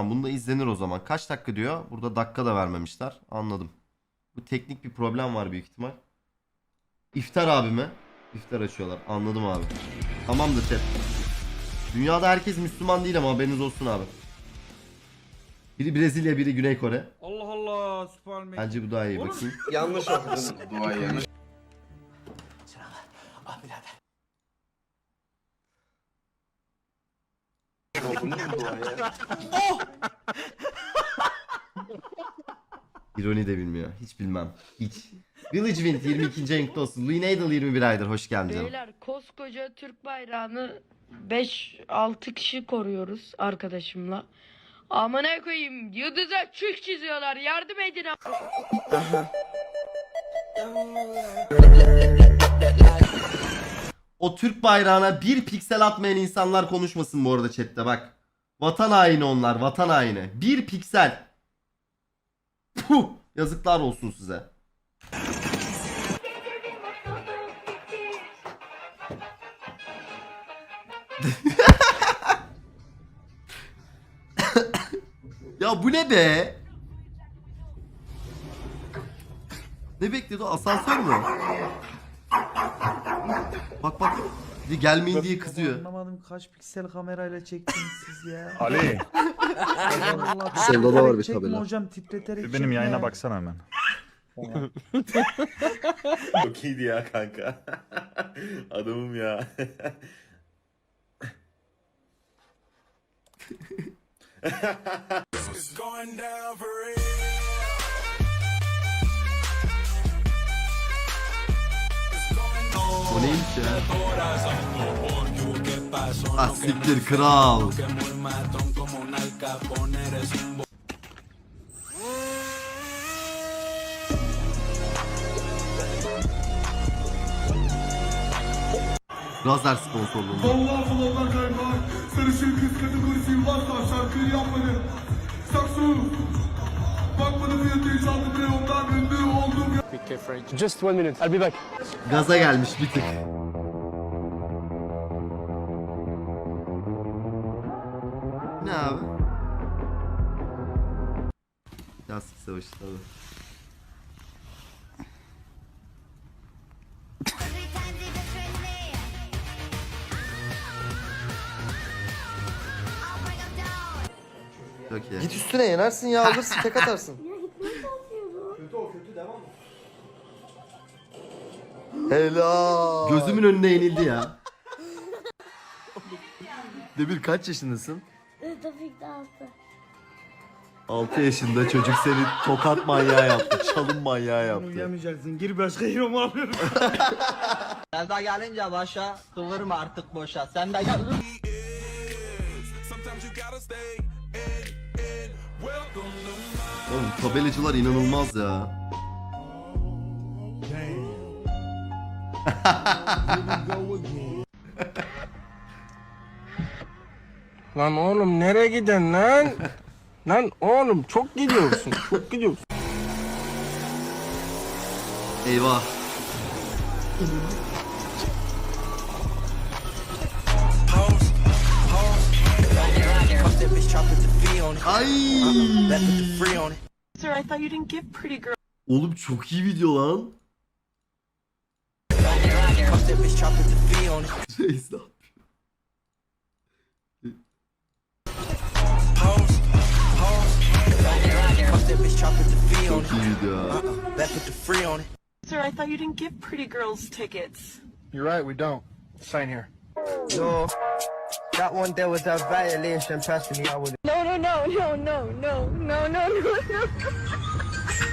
hocam. Bunda izlenir o zaman. Kaç dakika diyor? Burada dakika da vermemişler. Anladım. Bu teknik bir problem var büyük ihtimal. İftar abi mi? İftar açıyorlar. Anladım abi. Tamamdır chat. Dünyada herkes Müslüman değil ama haberiniz olsun abi. Biri Brezilya, biri Güney Kore. Allah Allah süper Bence bu daha iyi bakayım. Yanlış okudun. Dua yanlış. İroni de bilmiyor. Hiç bilmem. Hiç. Village Wind 22. renkli olsun. Louis Nadal 21 aydır. Hoş geldin canım. Beyler koskoca Türk bayrağını 5-6 kişi koruyoruz arkadaşımla. Amına koyayım yıldıza çük çiziyorlar yardım edin. O Türk bayrağına bir piksel atmayan insanlar konuşmasın bu arada chatte bak. Vatan haini onlar vatan haini. Bir piksel. Puh, yazıklar olsun size. ya bu ne be? Ne bekliyordu? Asansör mü? Bak bak. Bir de gelmeyin diye kızıyor. Anlamadım kaç piksel kamerayla çektiniz siz ya. Ali Allah Solda da var bir çekme tabela. hocam titreterek benim çekme yayına ya. baksana hemen. Çok iyiydi ya kanka. Adamım ya. O neymiş ya? Ah siktir kral. Razer sponsorluğunda. Allah kulağından kaymak Sarışın kız kategorisi varsa şarkıyı yapmadım Saksu Bakmadı fiyatı aldım ve ondan ünlü oldum Just one minute. I'll be back. Gaza gelmiş bir tık. Lastik savaşı tabii. Çok iyi. Git üstüne yenersin ya alırsın tek atarsın. Helal. Gözümün önüne yenildi ya. Demir kaç yaşındasın? Topik de altı. 6 yaşında çocuk seni tokat manyağı yaptı. Çalım manyağı yaptı. Uyuyamayacaksın gir başka hero'mu alıyorum. Selda gelince başa kıvırma artık boşa. Sen de gel. Oğlum tabelacılar inanılmaz ya. Lan oğlum nereye giden lan? lan oğlum çok gidiyorsun. Çok gidiyorsun. Eyvah. Ay. Sir, I thought you didn't give pretty girl. Oğlum çok iyi video lan. Reis ne yapıyor? Çok iyi video. ha. Sir, I thought you didn't give pretty girls tickets. You're right, we don't. Sign here. No. That one there was a violation. Trust me, I would. No, no, no, no, no, no, no, no, no, no.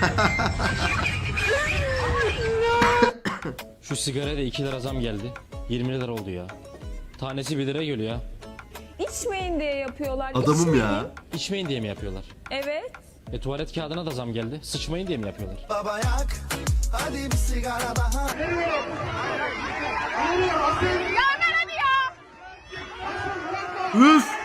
Şu sigaraya da 2 lira zam geldi. 20 lira oldu ya. Tanesi 1 lira geliyor ya. İçmeyin diye yapıyorlar. Adamım içmeyin. ya. İçmeyin diye mi yapıyorlar? Evet. E tuvalet kağıdına da zam geldi. Sıçmayın diye mi yapıyorlar? Baba yak, hadi bir sigara daha. Veriyorum. Hadi ya. Üf.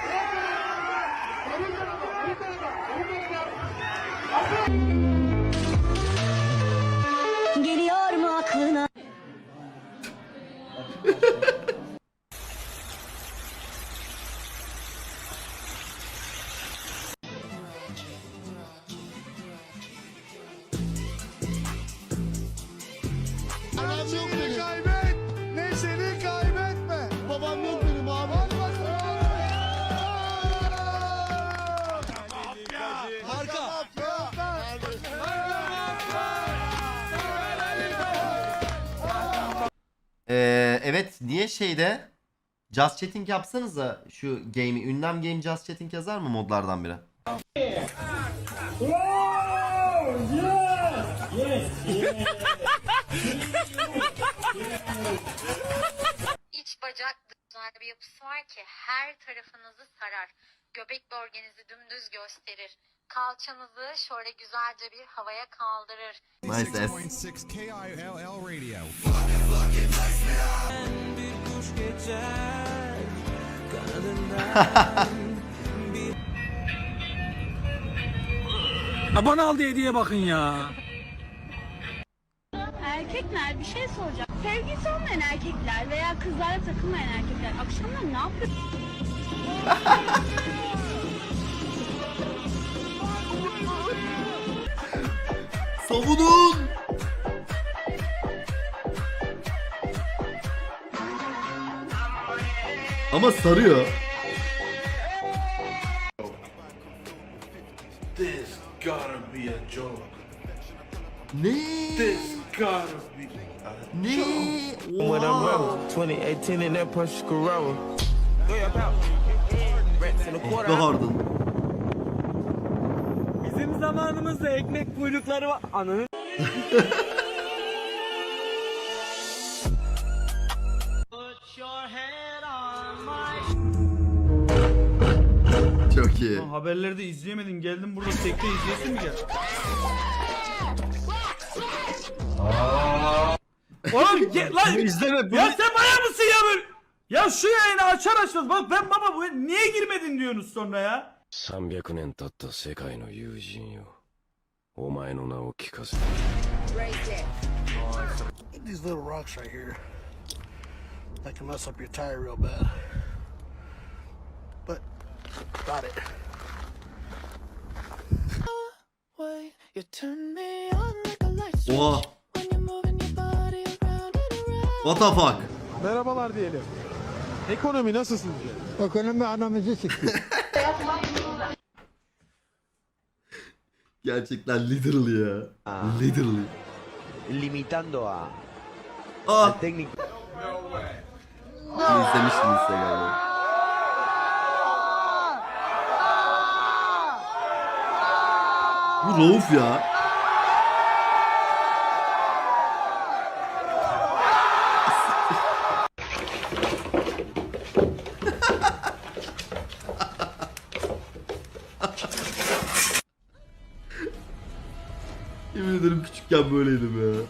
Seni kaybetme. Babam yok benim abi. Ee, evet niye şeyde Just Chatting yapsanız da şu game'i ünlem game Just Chatting yazar mı modlardan biri? İç bacak dışarı bir yapısı var ki her tarafınızı sarar. Göbek bölgenizi dümdüz gösterir. Kalçanızı şöyle güzelce bir havaya kaldırır. Nice ass. 6 KILL Radio. Bana aldı hediye bakın ya. Erkekler bir şey soracağım. Sevgisi olmayan erkekler veya kızlara takılmayan erkekler akşamlar ne yapıyor? Savunun! Ama sarıyor. This gotta be a joke. Ne? This gotta be Ne? When I'm rebel, 2018 in that Porsche Carrera. Go your pal. Rats in a quarter. Bizim zamanımızda ekmek kuyrukları var. Ananı Çok iyi. Lan haberleri de izleyemedim. Geldim burada tekte izleyesin mi gel? Oğlum ge- lan izleme. Ya sen manyak mısın ya böyle? Ya şu yayını açar açmaz. Bak ben baba bu niye girmedin diyorsunuz sonra ya? 300年経った世界の友人よ。お前の名を聞かせ These little rocks right here. That can mess up your tire real bad. But, got it. Oha. What the fuck? Merhabalar diyelim. Ekonomi nasıl sizce? Ekonomi anamızı sikti. Gerçekten literally ya. Literally. Limitando a Aa! técnica. Bunu izlemiştiniz size galiba. Bu Rauf ya. Ederim küçükken böyleydim ya.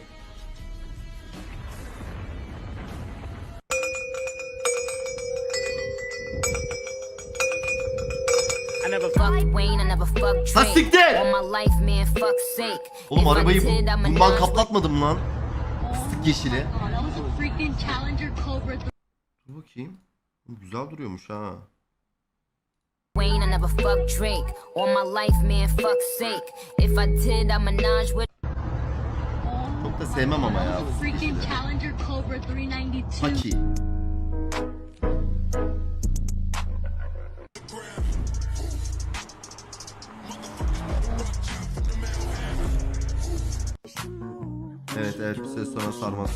I never fuck Wayne, I never fuck Ha siktir! On my life, man, fuck's sake. Oğlum arabayı bundan kaplatmadım lan. Fıstık yeşili. Dur bakayım. Güzel duruyormuş ha. Wayne, I never fuck Drake. On my life, man, fuck's sake. If I did, I'm a Naj with da sevmem ama ya. freaking Challenger Cobra 392. Haki. Evet evet bir süre sonra sarmaz.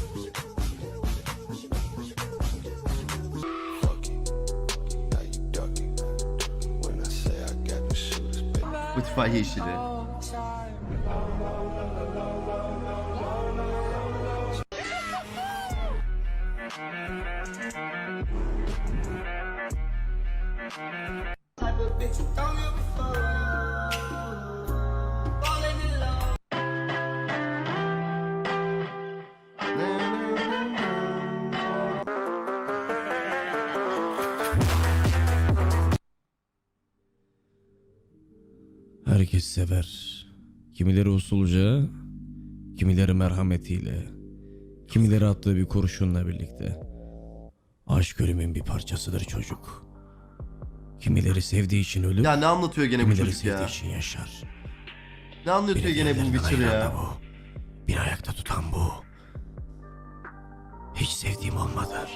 Spotify yeşili. Herkes sever. Kimileri usulca, kimileri merhametiyle, kimileri attığı bir kurşunla birlikte. Aşk ölümün bir parçasıdır çocuk. Kimileri sevdiği için ölür, Ya ne anlatıyor gene bu kimileri çocuk sevdiği ya? için yaşar. Ne anlatıyor gene bu diğerlerinden Witcher ya? bu. Bir ayakta tutan bu. Hiç hiç sevdiğim olmadı.